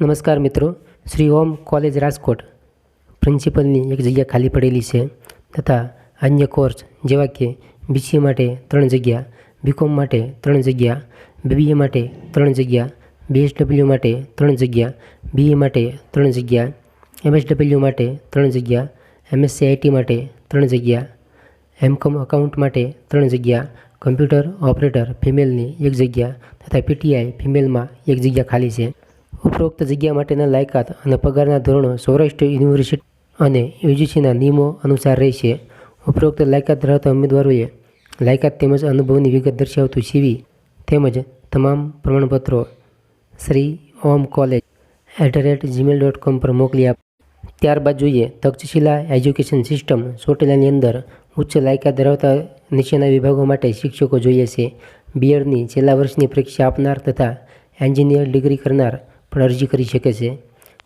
નમસ્કાર મિત્રો, શ્રી ઓમ કોલેજ રાજકોટ. પ્રિન્સિપલની એક જગ્યા ખાલી પડેલી છે તથા અન્ય કોર્સ જેવા કે બીસીએ માટે ત્રણ જગ્યા બીકોમ માટે ત્રણ જગ્યા બીબીએ માટે ત્રણ જગ્યા બીએસડબલ્યુ માટે ત્રણ જગ્યા બીએ માટે ત્રણ જગ્યા એમએસડબલ્યુ માટે ત્રણ જગ્યા એમએસસી આઈટી માટે ત્રણ જગ્યા એમકોમ અકાઉન્ટ માટે ત્રણ જગ્યા કમ્પ્યુટર ઓપરેટર ફિમેલની એક જગ્યા તથા પીટીઆઈ ફિમેલમાં એક જગ્યા ખાલી છે. ઉપરોક્ત જગ્યા માટેના લાયકાત અને પગારના ધોરણો સૌરાષ્ટ્ર યુનિવર્સિટી અને યુજીસીના નિયમો અનુસાર રહેશે. ઉપરોક્ત લાયકાત ધરાવતા ઉમેદવારોએ લાયકાત તેમજ અનુભવની વિગત દર્શાવતું સીવી તેમજ તમામ પ્રમાણપત્રો Shri Om college at the rate Gmail dot com પર મોકલી આપ. ત્યારબાદ જોઈએ તક્ષશિલા એજ્યુકેશન સિસ્ટમ ચોટીલાની અંદર ઉચ્ચ લાયકાત ધરાવતા નીચેના વિભાગો માટે શિક્ષકો જોઈએ છે. બીએડની છેલ્લા વર્ષની પરીક્ષા આપનાર તથા એન્જિનિયર ડિગ્રી કરનાર પણ અરજી કરી શકે છે.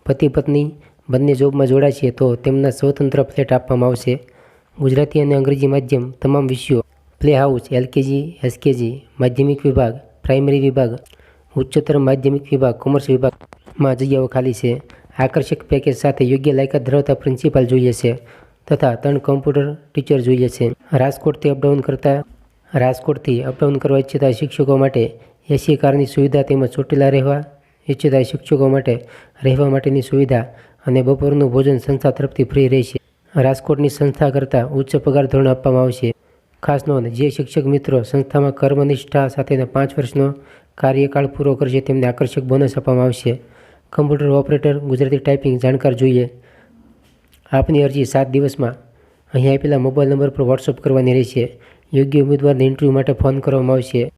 પતિ પત્ની બંને જોબમાં જોડાય છે તો તેમના સ્વતંત્ર ફ્લેટ આપવામાં આવશે. ગુજરાતી અને અંગ્રેજી માધ્યમ તમામ વિષયો પ્લે હાઉસ, એલકેજી, એસકેજી, માધ્યમિક વિભાગ, પ્રાઇમરી વિભાગ, ઉચ્ચતર માધ્યમિક વિભાગ, કોમર્સ વિભાગમાં જગ્યાઓ ખાલી છે. આકર્ષક પેકેજ સાથે યોગ્ય લાયકાત ધરાવતા પ્રિન્સિપાલ જોઈએ છે તથા ત્રણ કોમ્પ્યુટર ટીચર જોઈએ છે. રાજકોટથી અપડાઉન કરતા, રાજકોટથી અપડાઉન કરવા ઈચ્છતા શિક્ષકો માટે એસી કારની સુવિધા તેમજ ચોટીલા રહેવા ઈચ્છતા શિક્ષકો માટે રહેવા માટેની સુવિધા અને બપોરનું ભોજન સંસ્થા તરફથી ફ્રી રહેશે. રાજકોટની સંસ્થા કરતાં ઉચ્ચ પગાર ધોરણ આપવામાં આવશે. ખાસ નોંધ, જે શિક્ષક મિત્રો સંસ્થામાં કર્મનિષ્ઠા સાથેના પાંચ વર્ષનો કાર્યકાળ પૂરો કરશે તેમને આકર્ષક બોનસ આપવામાં આવશે. કમ્પ્યુટર ઓપરેટર, ગુજરાતી ટાઈપિંગ જાણકાર જોઈએ. આપની અરજી સાત દિવસમાં. અહીં આપેલા મોબાઈલ નંબર પર વોટ્સઅપ કરવાની રહેશે. યોગ્ય ઉમેદવારને ઇન્ટરવ્યૂ માટે ફોન કરવામાં આવશે.